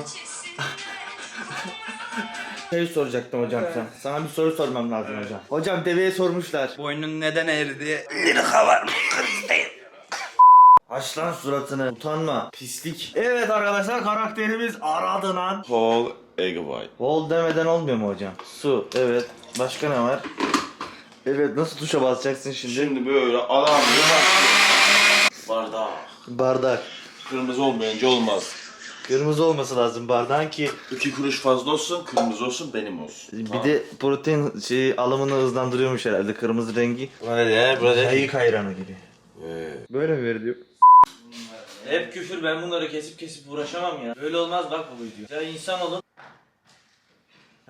Şey soracaktım hocam sen. Sana bir soru sormam lazım hocam. Hocam deveye sormuşlar. Boynun neden eğridi? Aç lan suratını. Utanma. Pislik. Evet arkadaşlar karakterimiz Aradınan. Paul Eggwhite. Bol demeden olmuyor mu hocam? Su. Evet. Başka ne var? Evet nasıl tuşa basacaksın şimdi? Şimdi böyle alarm Bardak. Bardak. Kırmızı olmayınca olmaz. Kırmızı olması lazım bardağın ki İki kuruş fazla olsun, kırmızı olsun, benim olsun. bir de protein şey alımını hızlandırıyormuş herhalde kırmızı rengi. Buna ne diye? Buna Kayık ayranı gibi. Ee, Böyle mi veriliyor? Hep küfür ben bunları kesip kesip uğraşamam ya. Böyle olmaz bak bu video. Ya insan olun.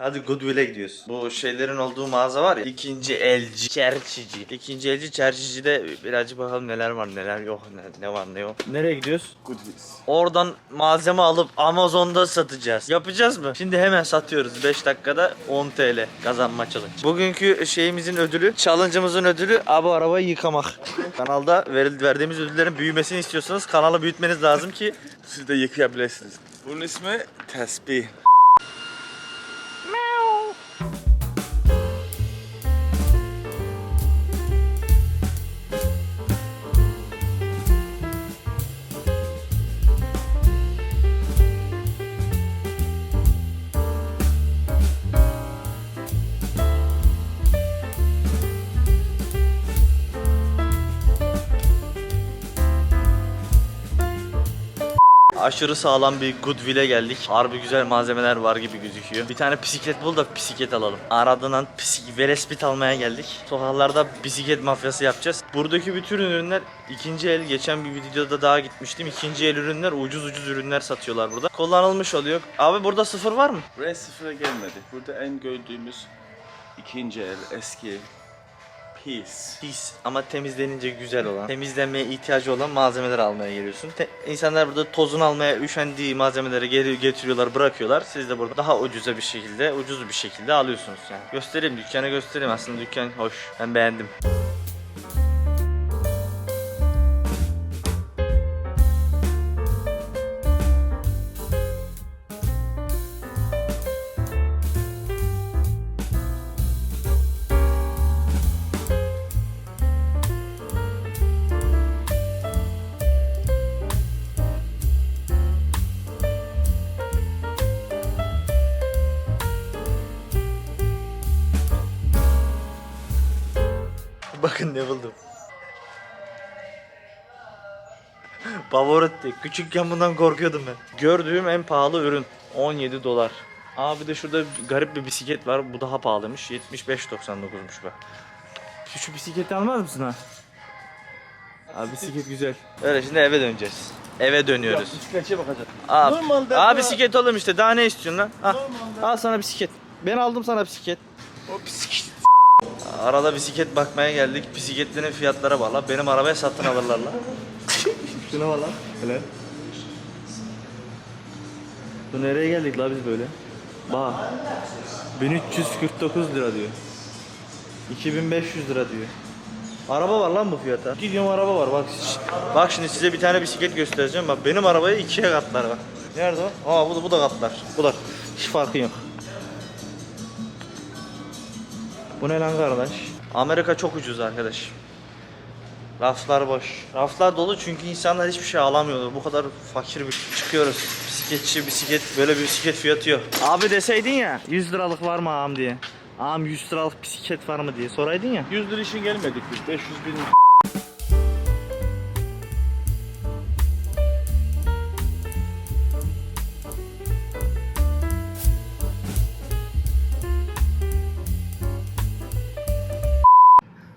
Hadi Goodwill'e gidiyoruz. Bu şeylerin olduğu mağaza var ya. İkinci elci çerçici. İkinci elci çerçicide birazcık bakalım neler var neler yok ne, ne var ne yok. Nereye gidiyoruz? Goodwill. Oradan malzeme alıp Amazon'da satacağız. Yapacağız mı? Şimdi hemen satıyoruz. 5 dakikada 10 TL kazanma challenge. Bugünkü şeyimizin ödülü, challenge'ımızın ödülü abi arabayı yıkamak. Kanalda veril- verdiğimiz ödüllerin büyümesini istiyorsanız kanalı büyütmeniz lazım ki siz de yıkayabilirsiniz. Bunun ismi tesbih. Aşırı sağlam bir Goodwill'e geldik. Harbi güzel malzemeler var gibi gözüküyor. Bir tane bisiklet bul da bisiklet alalım. Aradığından pisik velespit almaya geldik. Sokaklarda bisiklet mafyası yapacağız. Buradaki bütün ürünler ikinci el. Geçen bir videoda daha gitmiştim. İkinci el ürünler ucuz ucuz ürünler satıyorlar burada. Kullanılmış oluyor. Abi burada sıfır var mı? Buraya sıfıra gelmedi. Burada en gördüğümüz ikinci el, eski, pis. Pis ama temizlenince güzel olan, temizlenmeye ihtiyacı olan malzemeler almaya geliyorsun. Te- insanlar burada tozunu almaya üşendiği malzemeleri geri getiriyorlar, bırakıyorlar. Siz de burada daha ucuza bir şekilde, ucuz bir şekilde alıyorsunuz yani. Göstereyim, dükkanı göstereyim. Aslında dükkan hoş. Ben beğendim. Bakın ne buldum. Pavarotti. Küçükken bundan korkuyordum ben. Gördüğüm en pahalı ürün. 17 dolar. Aa bir de şurada garip bir bisiklet var. Bu daha pahalıymış. 75.99'muş be. Şu, şu bisikleti almaz mısın ha? Abi bisiklet güzel. Öyle şimdi eve döneceğiz. Eve dönüyoruz. Bisikletçiye bakacağım. Abi, Normalde bu- bisiklet oğlum işte. Daha ne istiyorsun lan? Al, Normalde- al sana bisiklet. Ben aldım sana bisiklet. O bisiklet. Arada bisiklet bakmaya geldik. Bisikletlerin fiyatlara bağla. Benim arabaya satın alırlar lan. Şuna bak lan. Hele. Bu nereye geldik la biz böyle? Bak. 1349 lira diyor. 2500 lira diyor. Araba var lan bu fiyata. Gidiyorum araba var bak. Bak şimdi size bir tane bisiklet göstereceğim. Bak benim arabayı ikiye katlar bak. Nerede o? Aa bu da, bu da katlar. Bu da hiç farkı yok. Bu ne lan kardeş? Amerika çok ucuz arkadaş. Raflar boş. Raflar dolu çünkü insanlar hiçbir şey alamıyorlar. Bu kadar fakir bir çıkıyoruz. Bisikletçi bisiklet böyle bir bisiklet fiyatı yok. Abi deseydin ya 100 liralık var mı ağam diye. Ağam 100 liralık bisiklet var mı diye soraydın ya. 100 lira için gelmedik biz. 500 bin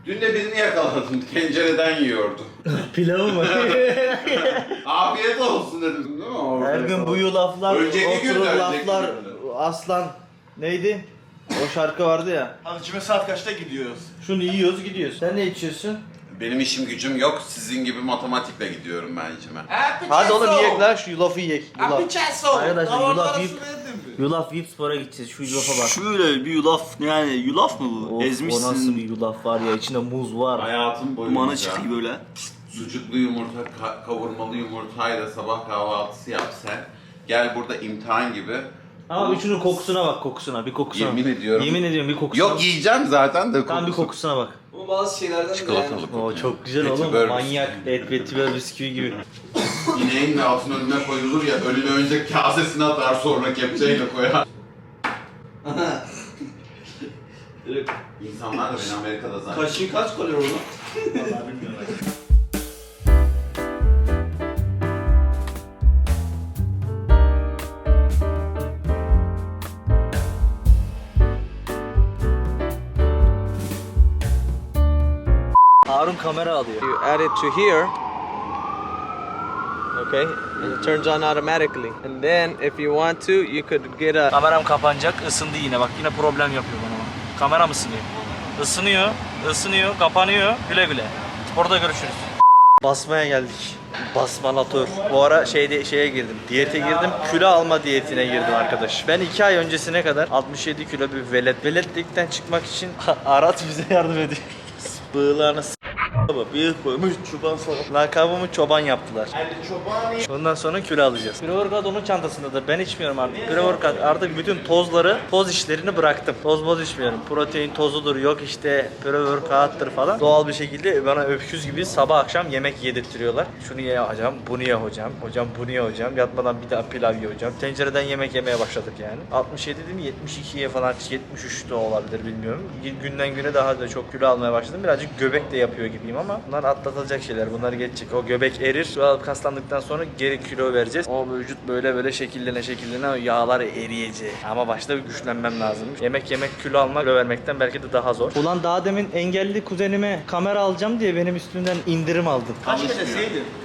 Dün de birini yakaladım. Tencereden yiyordu. Pilavı mı? Afiyet olsun dedim değil mi? Orada Her gün yakaladım. buyu laflar, Önceki gün oturur de, önceki laflar, gün aslan. Neydi? O şarkı vardı ya. Hadi kime saat kaçta gidiyoruz? Şunu yiyoruz gidiyoruz. Sen ne içiyorsun? Benim işim gücüm yok. Sizin gibi matematikle gidiyorum ben içime. Hadi oğlum yiyek lan şu yulafı yiyek. Yulaf. Arkadaşlar yulaf yiyip? Yulaf yiyip spora gideceğiz. Şu yulafa bak. Şöyle bir yulaf yani yulaf mı bu? Of, Ezmişsin. O nasıl bir yulaf var ya içinde muz var. Hayatım boyunca Dumanı çıkıyor böyle. sucuklu yumurta, ka- kavurmalı yumurtayla sabah kahvaltısı yap sen. Gel burada imtihan gibi. Ama üçünün kokusuna bak kokusuna bir kokusuna. Yemin ediyorum. Yemin ediyorum bir kokusuna. Yok yiyeceğim zaten de Tam bir kokusu- kokusuna bak. Bu bazı şeylerden Çikolatalı O kokuyor. çok güzel oğlum. Petibör Manyak. Et petibör bisküvi gibi. İneğin de altın önüne koyulur ya önüne önce kasesine atar sonra kepçeyle koyar. İnsanlar da beni Amerika'da zannediyor. Kaşığı kaç kalori oğlum? Harun kamera alıyor. You add it to here. Okay, and it turns on automatically. And then, if you want to, you could get a. Kameram kapanacak. ısındı yine. Bak yine problem yapıyor bana. bak. Kameram ısınıyor. Isınıyor, ısınıyor, kapanıyor. Güle güle. Sporda görüşürüz. Basmaya geldik. Basmalatör. Bu ara şeyde şeye girdim. Diyete girdim. Kilo alma diyetine girdim arkadaş. Ben iki ay öncesine kadar 67 kilo bir velet. Veletlikten çıkmak için Arat bize yardım ediyor. Bığlarını Baba bıyık koymuş çoban sana. Lakabımı çoban yaptılar. Ondan sonra kilo alacağız. Pre-workout onun çantasındadır. Ben içmiyorum artık. Pre-workout artık bütün tozları, toz işlerini bıraktım. Toz boz içmiyorum. Protein tozudur, yok işte pre-workout'tır falan. Doğal bir şekilde bana öpküz gibi sabah akşam yemek yedirtiyorlar. Şunu ye hocam, bunu ye hocam. Hocam bunu ye hocam. Yatmadan bir daha pilav ye hocam. Tencereden yemek yemeye başladık yani. 67 değil mi? 72'ye falan 73 de olabilir bilmiyorum. Günden güne daha da çok kilo almaya başladım. Birazcık göbek de yapıyor gibiyim ama bunlar atlatılacak şeyler. Bunlar geçecek. O göbek erir. Su alıp kaslandıktan sonra geri kilo vereceğiz. O vücut böyle böyle şekillene şekillene o yağlar eriyecek. Ama başta bir güçlenmem lazımmış. Yemek yemek kilo almak kilo vermekten belki de daha zor. Ulan daha demin engelli kuzenime kamera alacağım diye benim üstümden indirim aldın. Çalışmıyor.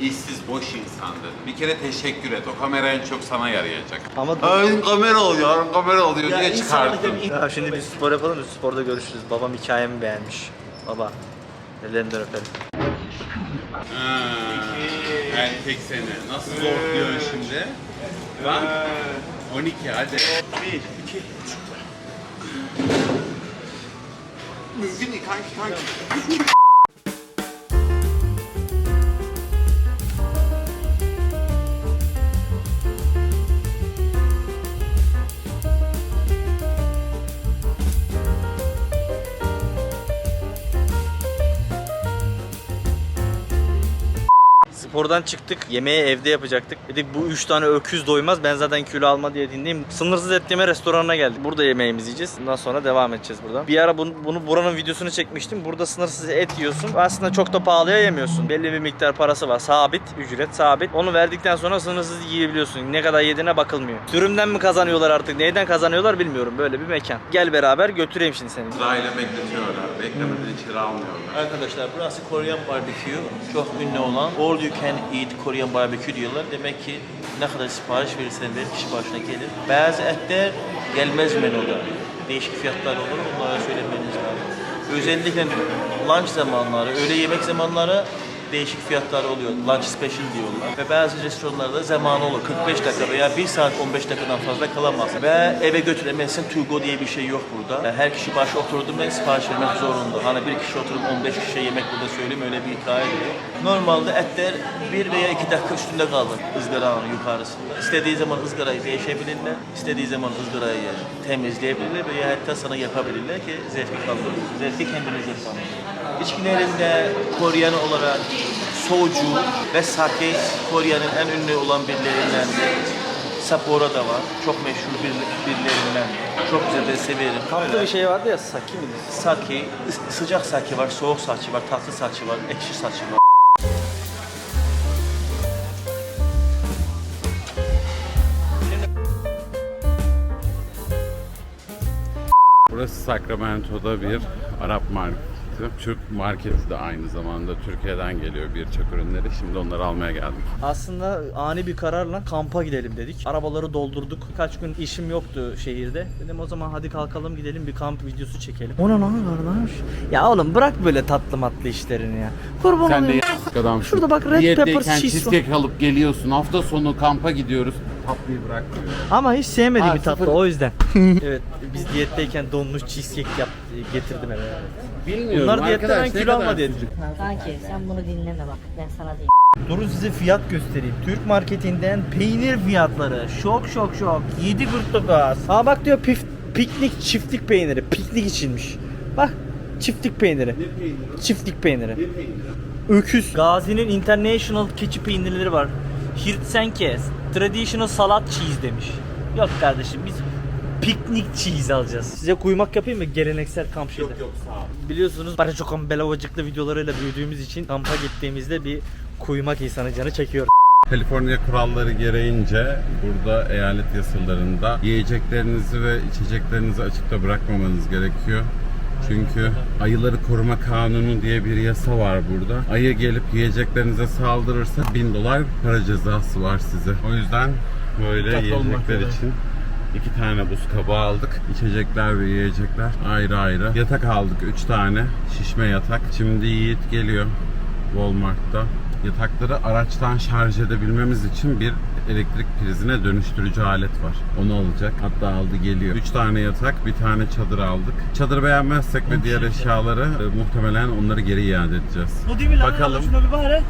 İşsiz boş insan dedim. Bir kere teşekkür et. O kamera en çok sana yarayacak. Ama Ay kamera oluyor, kamera oluyor diye çıkarttın. Ya şimdi biz spor yapalım da sporda görüşürüz. Babam hikayemi beğenmiş. Baba ellerinden öperim. Ha, erkek seni. Nasıl zorluyorsun şimdi? Bak. 12 hadi. 1, 2, Mümkün değil kanki kanki. Spordan çıktık. Yemeği evde yapacaktık. Dedik bu üç tane öküz doymaz. Ben zaten kilo alma diye dinleyeyim. Sınırsız et yeme restoranına geldik. Burada yemeğimizi yiyeceğiz. Bundan sonra devam edeceğiz buradan. Bir ara bunu, bunu buranın videosunu çekmiştim. Burada sınırsız et yiyorsun. Aslında çok da pahalıya yemiyorsun. Belli bir miktar parası var. Sabit ücret sabit. Onu verdikten sonra sınırsız yiyebiliyorsun. Ne kadar yediğine bakılmıyor. Sürümden mi kazanıyorlar artık? Neyden kazanıyorlar bilmiyorum. Böyle bir mekan. Gel beraber götüreyim şimdi seni. Sırayla bekletiyorlar. Beklemeden içeri almıyorlar. Arkadaşlar burası Korean barbekü. Çok ünlü olan All You Can Eat Korean barbekü diyorlar. Demek ki ne kadar sipariş verirsen ver kişi başına gelir. Bazı etler gelmez menüde. Değişik fiyatlar olur. Onlara söylemeniz lazım. Özellikle lunch zamanları, öğle yemek zamanları değişik fiyatlar oluyor. Lunch special diyorlar. Ve bazı restoranlarda zamanı olur. 45 dakika veya 1 saat 15 dakikadan fazla kalamazsın. Ve eve götüremezsin. To go diye bir şey yok burada. Yani her kişi başı oturdu mu sipariş vermek zorunda. Hani bir kişi oturup 15 kişiye yemek burada söyleyeyim öyle bir hikaye değil. Normalde etler 1 veya 2 dakika üstünde kalır ızgaranın yukarısında. İstediği zaman ızgarayı değişebilirler. istediği zaman ızgarayı temizleyebilirler veya hatta sana yapabilirler ki zevki kaldırır. Zevki kendinize kalır. İçkilerinde Koreyan olarak soju ve sake Kore'nin en ünlü olan birilerinden. Sapporo da var. Çok meşhur bir, birilerinden. Çok güzel de severim. Tatlı bir şey vardı ya saki miydi? Sake, sıcak sake var, soğuk sake var, tatlı sake var, ekşi sake var. Burası Sacramento'da bir Arap marketi. Türk marketi de aynı zamanda Türkiye'den geliyor birçok ürünleri. Şimdi onları almaya geldik. Aslında ani bir kararla kampa gidelim dedik. Arabaları doldurduk. Birkaç gün işim yoktu şehirde. Dedim o zaman hadi kalkalım gidelim bir kamp videosu çekelim. O ne lan kardeş? Ya oğlum bırak böyle tatlı matlı işlerini ya. Kurban Sen de olayım. adam Şurada bak red pepper cheese var. cheesecake alıp geliyorsun. Hafta sonu kampa gidiyoruz. Tatlıyı bırakmıyor. Ama hiç sevmediğim Ha, bir tatlı sıfır. o yüzden. evet biz diyetteyken donmuş cheesecake yap, getirdim eve. Bilmiyorum Bunlar diyetten arkadaş, ben ne kilo kadar alma diye. Kanki sen bunu dinleme bak ben sana diyeyim. Durun size fiyat göstereyim. Türk marketinden peynir fiyatları. Şok şok şok. 7 gaz. Aa bak diyor pif, piknik çiftlik peyniri. Piknik içilmiş. Bak çiftlik peyniri. Çiftlik peyniri. Öküz. Gazi'nin International keçi peynirleri var. Hirtsenkes. Traditional salad cheese demiş. Yok kardeşim biz piknik cheese alacağız. Size kuymak yapayım mı geleneksel kamp şeyde? Yok yok sağ ol. Biliyorsunuz para çok belavacıklı videolarıyla büyüdüğümüz için kampa gittiğimizde bir kuymak insanı canı çekiyor. Kaliforniya kuralları gereğince burada eyalet yasalarında yiyeceklerinizi ve içeceklerinizi açıkta bırakmamanız gerekiyor. Çünkü ayıları koruma kanunu diye bir yasa var burada. Ayı gelip yiyeceklerinize saldırırsa 1000 dolar para cezası var size. O yüzden böyle yiyecekler için iki tane buz kabağı aldık. İçecekler ve yiyecekler ayrı ayrı. Yatak aldık 3 tane. Şişme yatak. Şimdi Yiğit geliyor Walmart'ta. Yatakları araçtan şarj edebilmemiz için bir elektrik prizine dönüştürücü alet var. Onu alacak. Hatta aldı geliyor. 3 tane yatak, bir tane çadır aldık. Çadırı beğenmezsek ve diğer eşyaları e, muhtemelen onları geri iade edeceğiz. Bu değil mi lan? Bakalım. Şuna bir bari.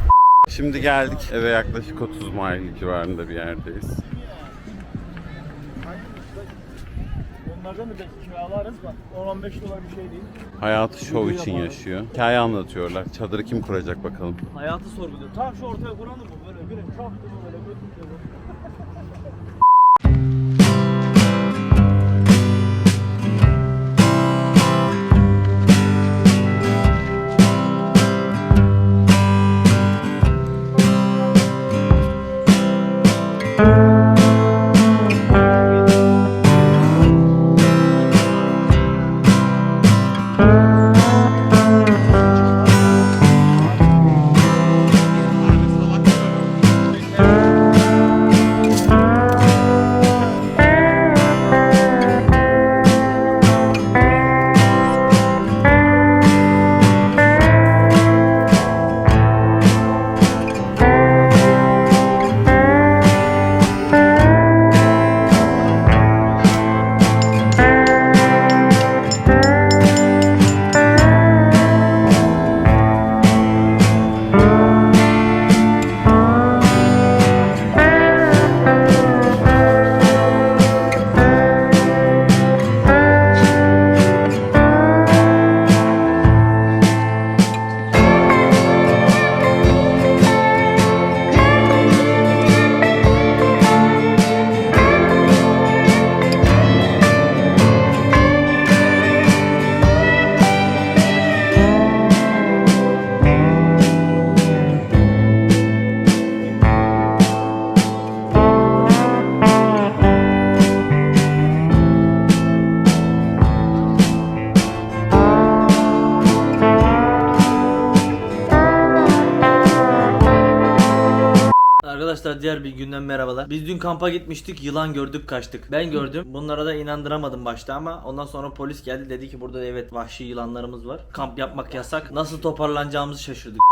Şimdi geldik. Eve yaklaşık 30 mile civarında bir yerdeyiz. Onlardan da belki kiralarız da 10-15 dolar bir şey değil. Hayatı şov için yaşıyor. Hikaye anlatıyorlar. Çadırı kim kuracak bakalım. Hayatı sorguluyor. Tam şu ortaya kuralım mı? Böyle birim çok merhabalar. Biz dün kampa gitmiştik. Yılan gördük kaçtık. Ben gördüm. Bunlara da inandıramadım başta ama ondan sonra polis geldi dedi ki burada evet vahşi yılanlarımız var. Kamp yapmak yasak. Nasıl toparlanacağımızı şaşırdık.